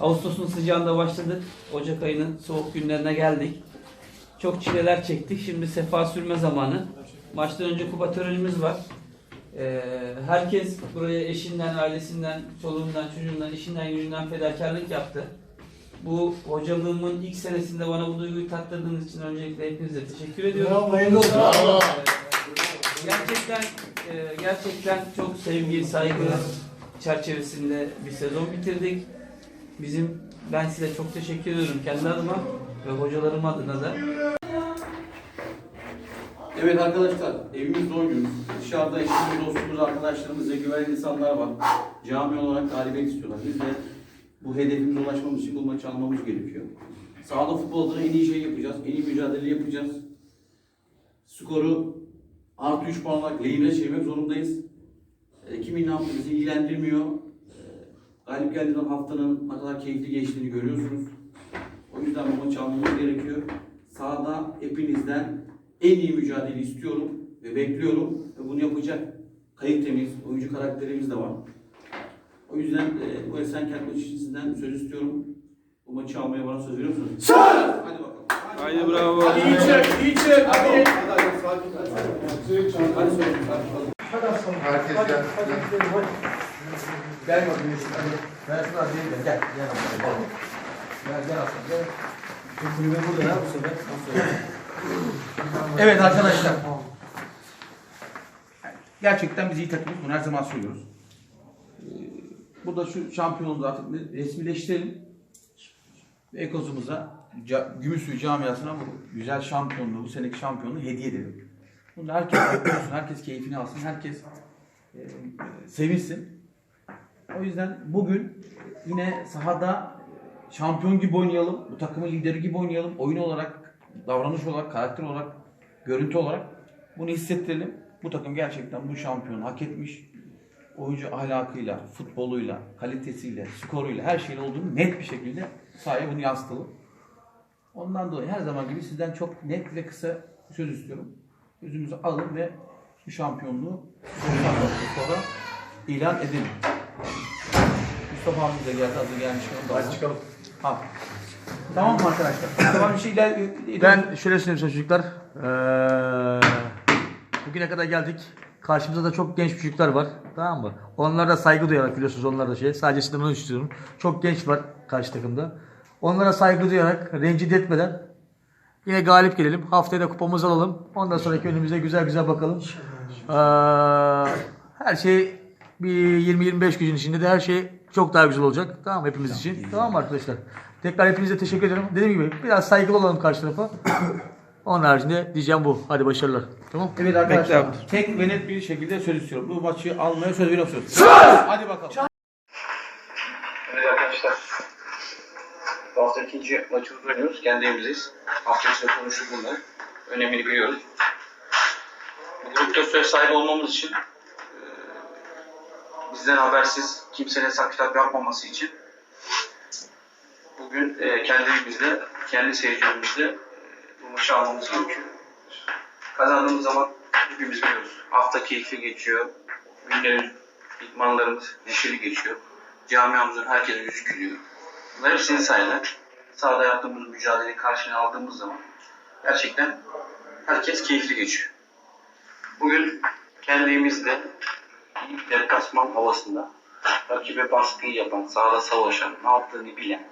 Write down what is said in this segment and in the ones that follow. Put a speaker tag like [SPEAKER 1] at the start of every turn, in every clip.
[SPEAKER 1] Ağustos'un sıcağında başladık. Ocak ayının soğuk günlerine geldik. Çok çileler çektik. Şimdi sefa sürme zamanı. Maçtan önce kupa törenimiz var. Ee, herkes buraya eşinden, ailesinden, çoluğundan, çocuğundan, işinden, gücünden fedakarlık yaptı. Bu hocalığımın ilk senesinde bana bu duyguyu tattırdığınız için öncelikle hepinize teşekkür ediyorum.
[SPEAKER 2] Bravo, hayırlı olsun.
[SPEAKER 1] Ee, Gerçekten e, gerçekten çok sevgi, saygı çerçevesinde bir sezon bitirdik. Bizim ben size çok teşekkür ediyorum kendi adıma ve hocalarım adına da.
[SPEAKER 3] Evet arkadaşlar, evimizde oynuyoruz. Dışarıda eşimiz, dostumuz, arkadaşlarımız ve güvenli insanlar var. Cami olarak galibiyet istiyorlar. Biz de bu hedefimize ulaşmamız için bu maçı almamız gerekiyor. Sahada futbol adına en iyi şey yapacağız, en iyi mücadele yapacağız. Skoru artı 3 puan olarak lehine çevirmek zorundayız. E, kimin ne yaptığı bizi ilgilendirmiyor. Galip geldiğinden haftanın ne kadar keyifli geçtiğini görüyorsunuz. O yüzden bu maçı almamız gerekiyor. Sahada hepinizden en iyi mücadele istiyorum ve bekliyorum. Ve bunu yapacak kalitemiz, oyuncu karakterimiz de var. O yüzden e, bu Esenkent maçı için sizden söz istiyorum. Bu maçı almaya bana söz veriyor musunuz? Söz! Hadi bakalım.
[SPEAKER 1] Haydi bravo.
[SPEAKER 3] İyi çek, iyi çek. Hadi.
[SPEAKER 2] Hadi
[SPEAKER 3] Hadi söyle. Hadi.
[SPEAKER 4] Herkes gelsin.
[SPEAKER 2] Gel bakayım. Ben şuna değil de gel. Gel bakalım. Gel gel Aslan gel. Şu kulübe burada ya bu sefer.
[SPEAKER 5] Evet arkadaşlar. Gerçekten biz iyi takımız. Bunu her zaman söylüyoruz. Ee, Burada şu şampiyonluğu artık resmileştirelim. Ekozumuza, Gümüşsuyu camiasına bu güzel şampiyonluğu, bu seneki şampiyonluğu hediye edelim. Bunu herkes herkes keyfini alsın, herkes e, e, sevinsin. O yüzden bugün yine sahada şampiyon gibi oynayalım, bu takımın lideri gibi oynayalım. Oyun olarak, davranış olarak, karakter olarak, görüntü olarak bunu hissettirelim. Bu takım gerçekten bu şampiyonu hak etmiş. Oyuncu ahlakıyla, futboluyla, kalitesiyle, skoruyla, her şeyle olduğunu net bir şekilde sahaya bunu yansıtalım. Ondan dolayı her zaman gibi sizden çok net ve kısa söz istiyorum. Sözünüzü alın ve bu şampiyonluğu 90 dakika sonra ilan edelim. Abimiz de geldi, hazır onu da alalım.
[SPEAKER 2] çıkalım.
[SPEAKER 5] Ha. Tamam mı arkadaşlar? Tamam bir şeyler...
[SPEAKER 6] Ben şöyle söyleyeyim size çocuklar. Ee, bugüne kadar geldik. Karşımızda da çok genç çocuklar var. Tamam mı? Onlara da saygı duyarak biliyorsunuz onlar da şey. Sadece sizden onu istiyorum. Çok genç var karşı takımda. Onlara saygı duyarak, rencide etmeden yine galip gelelim. Haftaya da kupamızı alalım. Ondan sonraki önümüze güzel güzel bakalım. Ee, her şey bir 20-25 gün içinde de her şey çok daha güzel olacak. Tamam mı hepimiz için? Tamam mı arkadaşlar? Tekrar hepinize teşekkür ederim. Dediğim gibi biraz saygılı olalım karşı tarafa. Onun haricinde diyeceğim bu. Hadi başarılar. Tamam.
[SPEAKER 5] Evet arkadaşlar.
[SPEAKER 1] Bekle
[SPEAKER 5] Tek ve net bir şekilde söz istiyorum. Bu maçı almaya söz veriyor musunuz? Söz! Hadi bakalım.
[SPEAKER 7] Evet arkadaşlar. Bu hafta ikinci maçımızı oynuyoruz. Kendi evimizdeyiz. Hafta içinde konuştuk bunları. Önemini biliyoruz. Bu grupta söz sahibi olmamız için bizden habersiz kimsenin kitap yapmaması için bugün eee, kendi evimizde, kendi seyircilerimizde eee, bu maçı almamız gerekiyor. Kazandığımız zaman hepimiz biliyoruz. Hafta keyifli geçiyor. Günlerimiz, idmanlarımız neşeli geçiyor. Camiamızın herkes yüzü gülüyor. Bunlar hep sizin sayede. Sahada yaptığımız mücadeleyi karşına aldığımız zaman gerçekten herkes keyifli geçiyor. Bugün kendi evimizde iyi deplasman havasında rakibe baskıyı yapan, sahada savaşan, ne yaptığını bilen,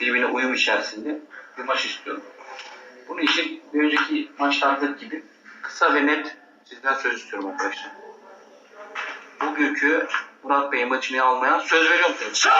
[SPEAKER 7] birbirine uyum içerisinde bir maç istiyorum. Bunun için bir önceki maçlardaki gibi kısa ve net sizden söz istiyorum arkadaşlar. Bugünkü Murat Bey maçını almaya söz veriyor musunuz? Söz!